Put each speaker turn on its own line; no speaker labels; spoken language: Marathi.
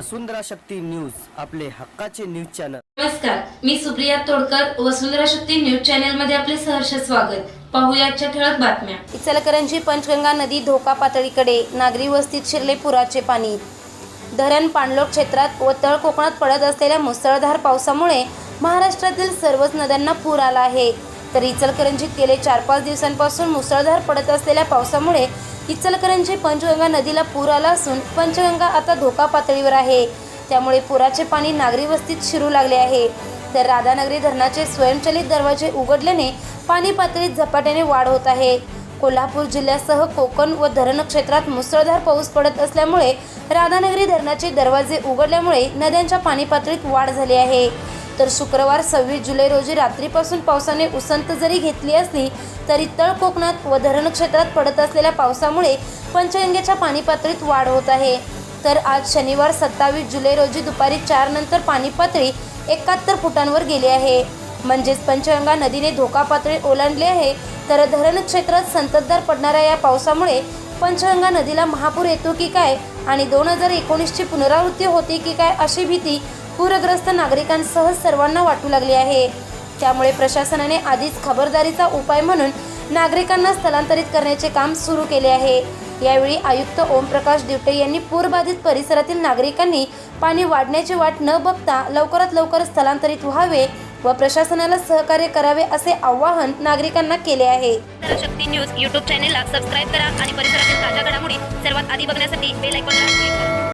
वसुंधरा शक्ती न्यूज आपले हक्काचे न्यूज चॅनल.
नमस्कार मी सुप्रिया तोडकर वसुंधरा शक्ती न्यूज चॅनलमध्ये आपले सहर्ष स्वागत. पाहूया आजच्या ठळक बातम्या.
इचलकरंजी पंचगंगा नदी धोका पातळीकडे नागरी वस्तीत शिरले पुराचे पाणी. धरण पाणलोट क्षेत्रात व तळ कोकणात पडत असलेल्या मुसळधार पावसामुळे महाराष्ट्रातील सर्वच नद्यांना पूर आला आहे. तर इचलकरंजीत गेले चार पाच दिवसांपासून मुसळधार पडत असलेल्या पावसामुळे इचलकरंजी पंचगंगा नदीला पूर आला असून पंचगंगा आता धोका पातळीवर आहे. त्यामुळे पुराचे पाणी नागरी वस्तीत शिरू लागले आहे. तर राधानगरी धरणाचे स्वयंचलित दरवाजे उघडल्याने पाणी पातळीत झपाट्याने वाढ होत आहे. कोल्हापूर जिल्ह्यासह कोकण व धरण क्षेत्रात मुसळधार पाऊस पडत असल्यामुळे राधानगरी धरणाचे दरवाजे उघडल्यामुळे नद्यांच्या पाणी पातळीत वाढ झाली आहे. तर शुक्रवार सव्वीस जुलै रोजी रात्रीपासून पावसाने उसंत जरी घेतली असली तरी तळ कोकणात व धरण क्षेत्रात पडत असलेल्या पावसामुळे पंचगंगेच्या पाणी पातळीत वाढ होत आहे. तर आज शनिवार सत्तावीस जुलै रोजी दुपारी चार नंतर पाणी पातळी एकाहत्तर फुटांवर गेली आहे. म्हणजेच पंचगंगा नदीने धोका पातळी ओलांडली आहे. तर धरण क्षेत्रात संततधार पडणाऱ्या या पावसामुळे पंचगंगा नदीला महापूर येतो की काय आणि दोन हजार एकोणीसची पुनरावृत्ती होते की काय अशी भीती पूरग्रस्त नागरिकांसह सर्वांना वाटू लागली आहे. त्यामुळे प्रशासनाने आधीच खबरदारीचा उपाय म्हणून नागरिकांना स्थलांतरित करण्याचे काम सुरू केले आहे. यावेळी आयुक्त ओमप्रकाश दिवटे यांनी पूरबाधित परिसरातील नागरिकांनी पाणी वाढण्याची वाट न बघता लवकरात लवकर स्थलांतरित व्हावे व प्रशासनाला सहकार्य करावे असे आवाहन नागरिकांना केले आहे.
न्यूज यूट्यूब चॅनेलला सबस्क्राईब करा आणि परिसरातील